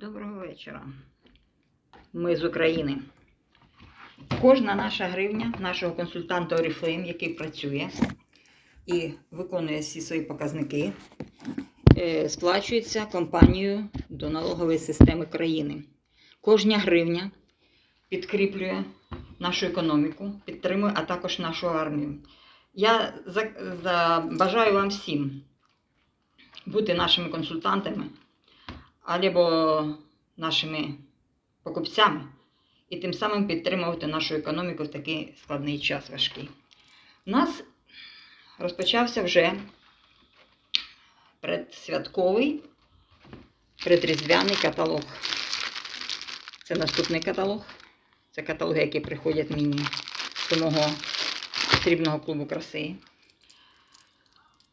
Доброго вечора. Ми з України. Кожна наша гривня нашого консультанта Oriflame, який працює і виконує всі свої показники, е, сплачується компанією до налогової системи країни. Кожна гривня підкріплює нашу економіку, підтримує, а також нашу армію. Я бажаю вам всім бути нашими консультантами або нашими покупцями і тим самим підтримувати нашу економіку в такий складний час важкий. У нас розпочався вже предсвятковий предріздвяний каталог. Це наступний каталог. Це каталоги, які приходять мені до мого срібного клубу краси.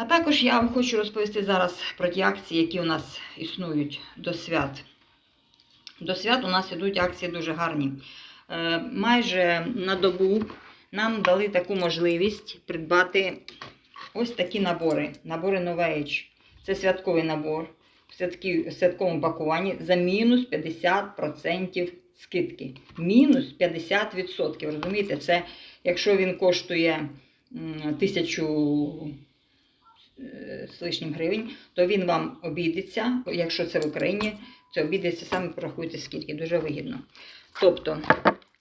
А також я вам хочу розповісти зараз про ті акції, які у нас існують до свят. До свят у нас ідуть акції дуже гарні. Е, Майже на добу нам дали таку можливість придбати ось такі набори. Набори Novage. Це святковий набор в святковому пакуванні за мінус 50% скидки. Мінус 50%. Розумієте, це якщо він коштує м, тисячу е, з лишнім гривень, то він вам обійдеться, якщо це в Україні, це обійдеться саме порахуйте скільки, дуже вигідно. Тобто,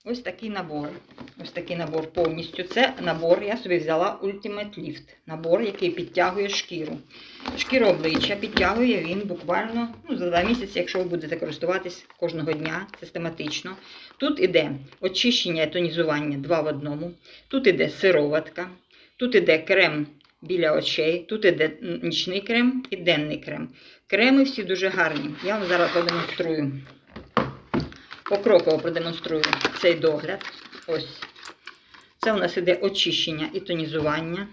ось такий набор. Ось такий набор повністю. Це набор, я собі взяла Ultimate Lift. Набор, який підтягує шкіру. Шкіру обличчя підтягує він буквально ну, за два місяці, якщо ви будете користуватись кожного дня систематично. Тут іде очищення і тонізування два в одному. Тут іде сироватка, тут іде крем біля очей, тут іде нічний крем і денний крем. Креми всі дуже гарні. Я вам зараз продемонструю. Покроково продемонструю цей догляд. Ось. Це у нас іде очищення і тонізування.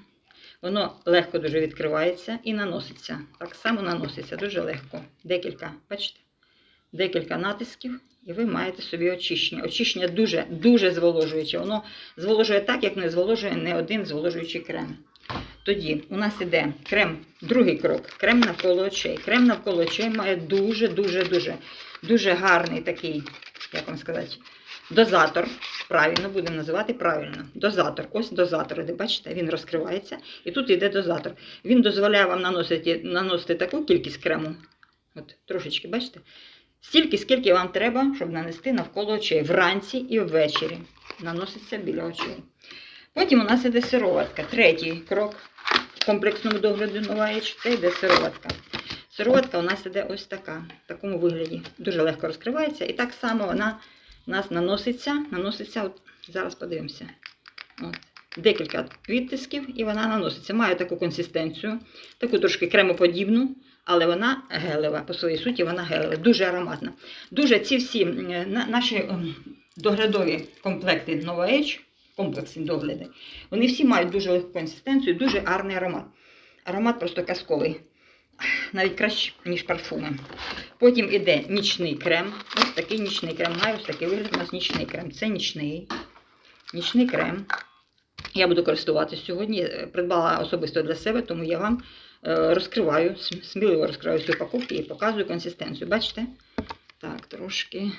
Воно легко дуже відкривається і наноситься. Так само наноситься дуже легко. Декілька, бачите? Декілька натисків, і ви маєте собі очищення. Очищення дуже, дуже зволожуюче. Воно зволожує так, як не зволожує не один зволожуючий крем. Тоді у нас іде крем, другий крок крем навколо очей. Крем навколо очей має дуже-дуже-дуже дуже гарний такий, як вам сказати, дозатор. Правильно будемо називати правильно. Дозатор. Ось дозатор. Де бачите, він розкривається. І тут йде дозатор. Він дозволяє вам наносити, наносити таку кількість крему. От, трошечки, бачите? Стільки, скільки вам треба, щоб нанести навколо очей. Вранці і ввечері. Наноситься біля очей. Потім у нас іде сироватка. Третій крок в комплексному догляду Новаєч це йде сироватка. Сироватка у нас іде ось така, в такому вигляді. Дуже легко розкривається. І так само вона у нас наноситься. наноситься от, Зараз подивимося. От. Декілька відтисків і вона наноситься. Має таку консистенцію, таку трошки кремоподібну, але вона гелева. По своїй суті, вона гелева, дуже ароматна. Дуже ці всі наші ем, доглядові комплекти Nova Age, комплексні догляди, вони всі мають дуже легку консистенцію, дуже гарний аромат. Аромат просто казковий. Навіть краще, ніж парфуми. Потім іде нічний крем. Ось такий нічний крем. Має ось такий вигляд у нас нічний крем. Це нічний. Нічний крем. Я буду користуватися сьогодні. Е, Придбала особисто для себе, тому я вам е, розкриваю, сміливо розкриваю всю упаковку і показую консистенцію. Бачите? Так, трошки,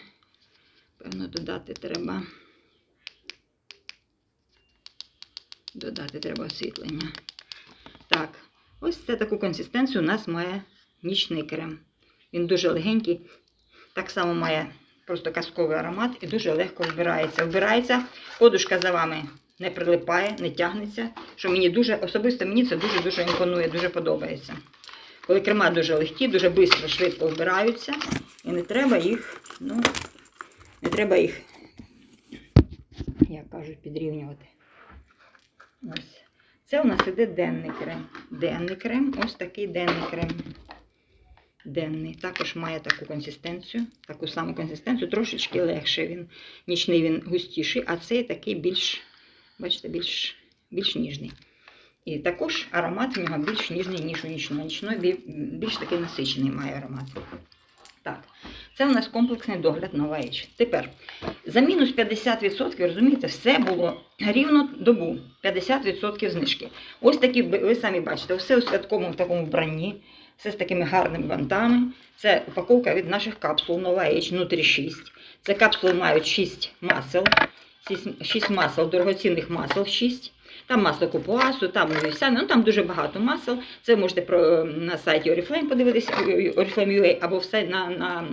певно, додати треба. Додати треба освітлення. Так, ось це таку консистенцію у нас має нічний крем. Він дуже легенький, так само має просто казковий аромат і дуже легко вбирається. Вбирається, подушка за вами не прилипає, не тягнеться. Що мені дуже, особисто мені це дуже-дуже імпонує, дуже подобається. Коли крема дуже легкі, дуже швидко, швидко вбираються, і не треба їх, ну, не треба їх, як кажуть, підрівнювати. Ось. Це у нас іде денний крем. Денний крем, ось такий денний крем. Денний. Також має таку консистенцію, таку саму консистенцію, трошечки легше він. Нічний він густіший, а цей такий більш, бачите, більш, більш ніжний. І також аромат в нього більш ніжний, ніж у нічного. Нічний більш такий насичений має аромат. Так, це у нас комплексний догляд Nova Age. Тепер за мінус 50%, розумієте, все було рівно добу. 50% знижки. Ось такі, ви самі бачите, все у святковому такому вбранні. Все з такими гарними бантами. Це упаковка від наших капсул Nova Age Nutri 6. Це капсули мають 6 масел. 6 масел, дорогоцінних масел 6. Там масло купуасу, там вівсяне, ну там дуже багато масел. Це можете про, на сайті Oriflame подивитися, Oriflame.ua або все на, на,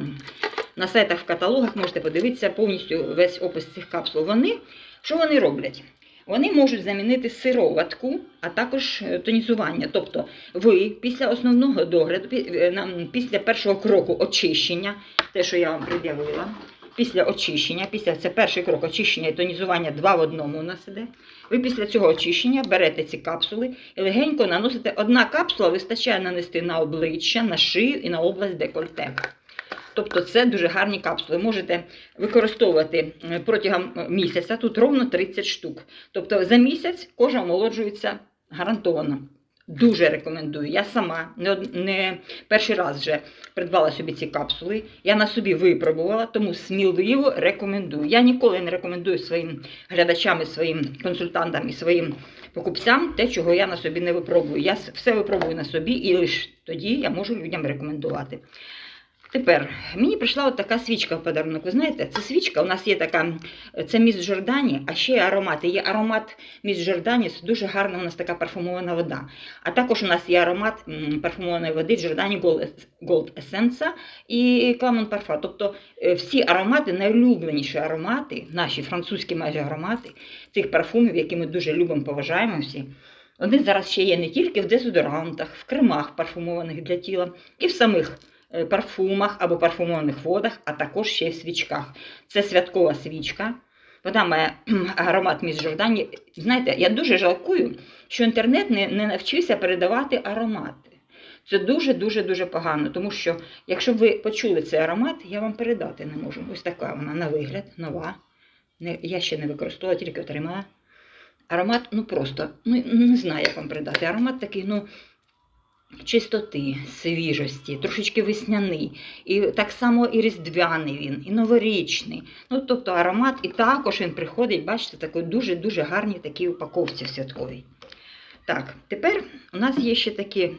на сайтах в каталогах можете подивитися повністю весь опис цих капсул. Вони, що вони роблять? Вони можуть замінити сироватку, а також е, тонізування. Тобто ви після основного догляду, е, після першого кроку очищення, те, що я вам пред'явила, після очищення, після це перший крок очищення і тонізування два в одному у нас іде. Ви після цього очищення берете ці капсули і легенько наносите. Одна капсула вистачає нанести на обличчя, на шию і на область декольте. Тобто це дуже гарні капсули. Можете використовувати е, протягом е, місяця, тут ровно 30 штук. Тобто за місяць кожа омолоджується гарантовано. Дуже рекомендую. Я сама не, не перший раз вже придбала собі ці капсули. Я на собі випробувала, тому сміливо рекомендую. Я ніколи не рекомендую своїм глядачам, і своїм консультантам і своїм покупцям те, чого я на собі не випробую. Я все випробую на собі і лише тоді я можу людям рекомендувати. Тепер мені прийшла от така свічка в подарунок. Ви знаєте, це свічка. У нас є така, це міст Жордані, а ще аромати. Є аромат міст Жордані, це дуже гарна у нас така парфумована вода. А також у нас є аромат парфумованої води Giordani Gold, Essence і Clamon Parfum. Тобто е, всі аромати, найулюбленіші аромати, наші французькі майже аромати цих парфумів, які ми дуже любимо, поважаємо всі. Вони зараз ще є не тільки в дезодорантах, в кремах парфумованих для тіла, і в самих парфумах або парфумованих водах, а також ще й в свічках. Це святкова свічка. Вона має аромат міс Жордані. Знаєте, я дуже жалкую, що інтернет не, не навчився передавати аромати. Це дуже-дуже дуже погано, тому що якщо ви почули цей аромат, я вам передати не можу. Ось така вона на вигляд, нова. Не, я ще не використовувала, тільки отримала. Аромат, ну просто, ну не знаю, як вам передати. Аромат такий, ну, чистоти, свіжості, трошечки весняний. І так само і різдвяний він, і новорічний. Ну, тобто аромат, і також він приходить, бачите, такий дуже-дуже гарній такій упаковці святковій. Так, тепер у нас є ще такі,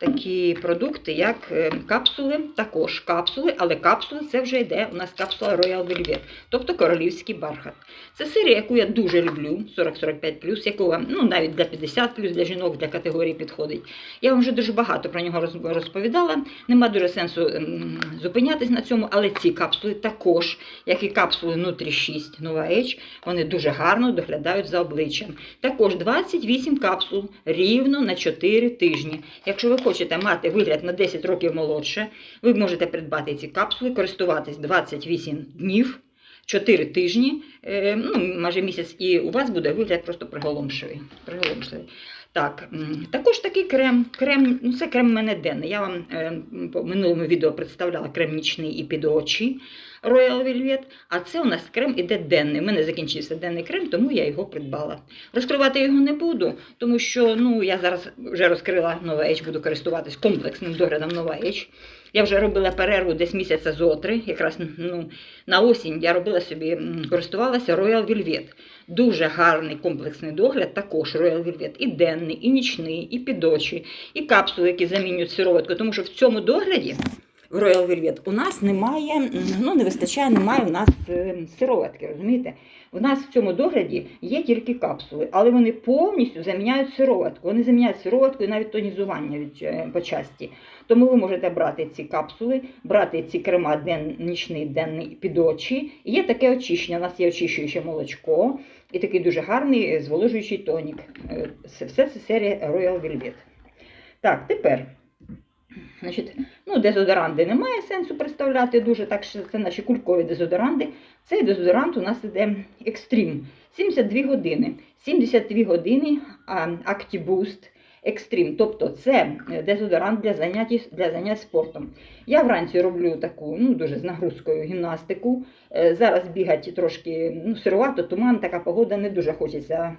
такі продукти, як е, капсули, також капсули, але капсули це вже йде у нас капсула Royal Velvet, тобто королівський бархат. Це серія, яку я дуже люблю, 40-45+, яку ну, навіть для 50+, для жінок, для категорії підходить. Я вам вже дуже багато про нього розповідала. Нема дуже сенсу ем, зупинятись на цьому, але ці капсули також, як і капсули Nutri 6 Nova Age, вони дуже гарно доглядають за обличчям. Також 28 капсул рівно на 4 тижні. Якщо ви хочете мати вигляд на 10 років молодше, ви можете придбати ці капсули, користуватись 28 днів. 4 тижні, е, ну, майже місяць, і у вас буде вигляд просто приголомшливий. приголомшивий. Так, також такий крем. крем ну, це крем мене денний. Я вам е, по минулому відео представляла крем нічний і під очі Royal Velvet. А це у нас крем іде денний. У мене закінчився денний крем, тому я його придбала. Розкривати його не буду, тому що ну, я зараз вже розкрила Нова Едж, буду користуватись комплексним доглядом нова Age. Я вже робила перерву десь місяця зотри, якраз ну, на осінь я робила собі, користувалася Royal Velvet. Дуже гарний комплексний догляд, також Royal Velvet. І денний, і нічний, і під очі, і капсули, які замінюють сироватку. Тому що в цьому догляді Royal Velvet у нас немає, ну не вистачає, немає у нас е, сироватки, розумієте? У нас в цьому догляді є тільки капсули, але вони повністю заміняють сироватку. Вони заміняють сироватку і навіть тонізування від е, по часті. Тому ви можете брати ці капсули, брати ці крема ден, нічний, денний під очі. І є таке очищення. У нас є очищуюче молочко і такий дуже гарний е, зволожуючий тонік. Все це серія Royal Velvet. Так, тепер. Значить, ну, дезодоранти немає сенсу представляти дуже, так що це наші кулькові дезодоранти. Цей дезодорант у нас іде екстрім. 72 години. 72 години а, ActiBoost Extreme. Тобто це дезодорант для занять, для занять спортом. Я вранці роблю таку ну, дуже з нагрузкою гімнастику. Е, Зараз бігати трошки ну, сирувато, туман, така погода, не дуже хочеться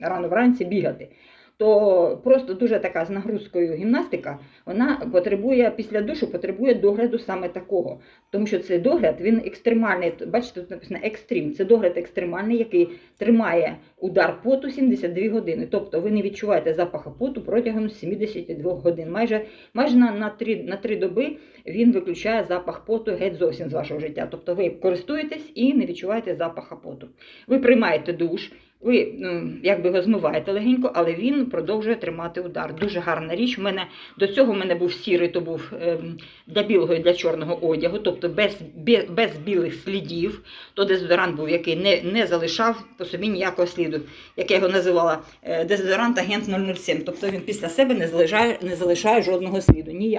рано вранці бігати. То просто дуже така з нагрузкою гімнастика, вона потребує після душу, потребує догляду саме такого. Тому що цей догляд він екстремальний. Бачите, тут написано екстрім. Це догляд екстремальний, який тримає удар поту 72 години. Тобто ви не відчуваєте запаху поту протягом 72 годин. Майже, майже на, на, 3, на 3 доби він виключає запах поту геть зовсім з вашого життя. Тобто ви користуєтесь і не відчуваєте запаха поту. Ви приймаєте душ, ви ну, якби його змиваєте легенько, але він продовжує тримати удар. Дуже гарна річ. У мене до цього в мене був сірий, то був ем, для білого і для чорного одягу, тобто без, бе- без білих слідів. То дезодорант був, який не, не залишав по собі ніякого сліду, як я його називала е, дезодорант агент 007. Тобто він після себе не залишає, не залишає жодного сліду. Ніякого.